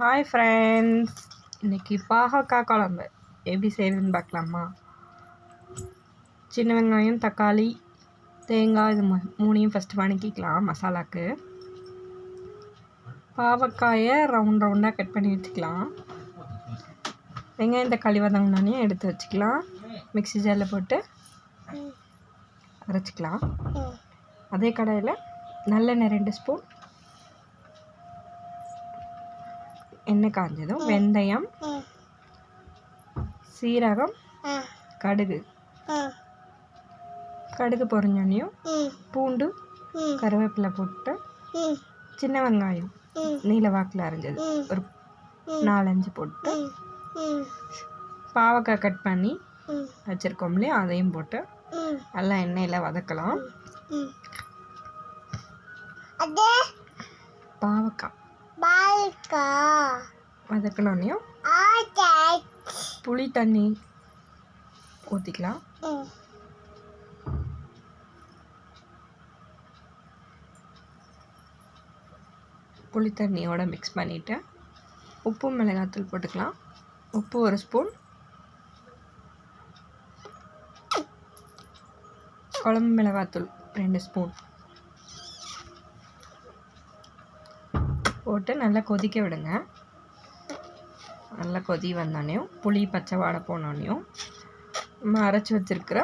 Hi friends இன்னைக்கு பாகக்காய் குழம்பு. எப்படி செய்கிறதுன்னு பார்க்கலாமா? சின்ன வெங்காயம் தக்காளி தேங்காய் இது மூணையும் ஃபஸ்ட்டு வணக்கிக்கலாம் மசாலாக்கு. பாவக்காயை ரவுண்ட் ரவுண்டாக கட் பண்ணி வச்சுக்கலாம். வெங்காயம் தக்காளி வதங்கினோடனே எடுத்து வச்சுக்கலாம். மிக்ஸி ஜாரில் போட்டு அரைச்சிக்கலாம். அதே கடையில் நல்லெண்ணெய் ரெண்டு ஸ்பூன் எண்ணெய் காஞ்சதும் வெந்தயம் சீரகம் கடுகு. கடுகு பொரிஞ்சோனையும் பூண்டு கருவேப்பிலை போட்டு சின்ன வெங்காயம் நீல வாக்கில் அரைஞ்சது. ஒரு நாலஞ்சு போட்டு பாவக்காய் கட் பண்ணி வச்சுருக்கோம் இல்லையா அதையும் போட்டு நல்லா எண்ணெயில் வதக்கலாம். பாவக்காய். வதக்கினோடனையும் புளி தண்ணி ஊற்றிக்கலாம் புளி தண்ணியோட மிக்ஸ் பண்ணிவிட்டு உப்பு மிளகாத்தூள் போட்டுக்கலாம். உப்பு ஒரு ஸ்பூன் குழம்பு மிளகாத்தூள் ரெண்டு ஸ்பூன் போட்டு நல்லா கொதிக்க விடுங்க. நல்லா கொதி வந்தோடனையும் புளி பச்சை வாடை போனோடனையும் நம்ம அரைச்சி வச்சுருக்கிற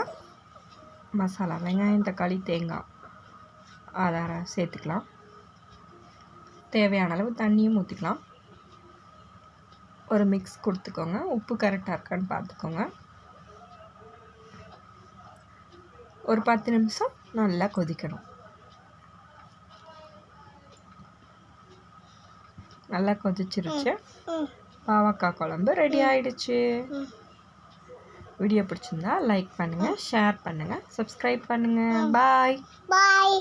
மசாலா வெங்காயம் தக்காளி தேங்காய் அதை சேர்த்துக்கலாம். தேவையான அளவு தண்ணியும் ஊற்றிக்கலாம் ஒரு மிக்ஸ் கொடுத்துக்கோங்க. உப்பு கரெக்டாக இருக்கான்னு பார்த்துக்கோங்க. ஒரு பத்து நிமிஷம் நல்லா கொதிக்கணும். நல்லா கொதிச்சிருச்சு. பாவக்காய் குழம்பு ரெடி ஆயிடுச்சு. வீடியோ பிடிச்சிருந்தா லைக் பண்ணுங்கள் ஷேர் பண்ணுங்கள் சப்ஸ்கிரைப் பண்ணுங்கள் பாய் பாய்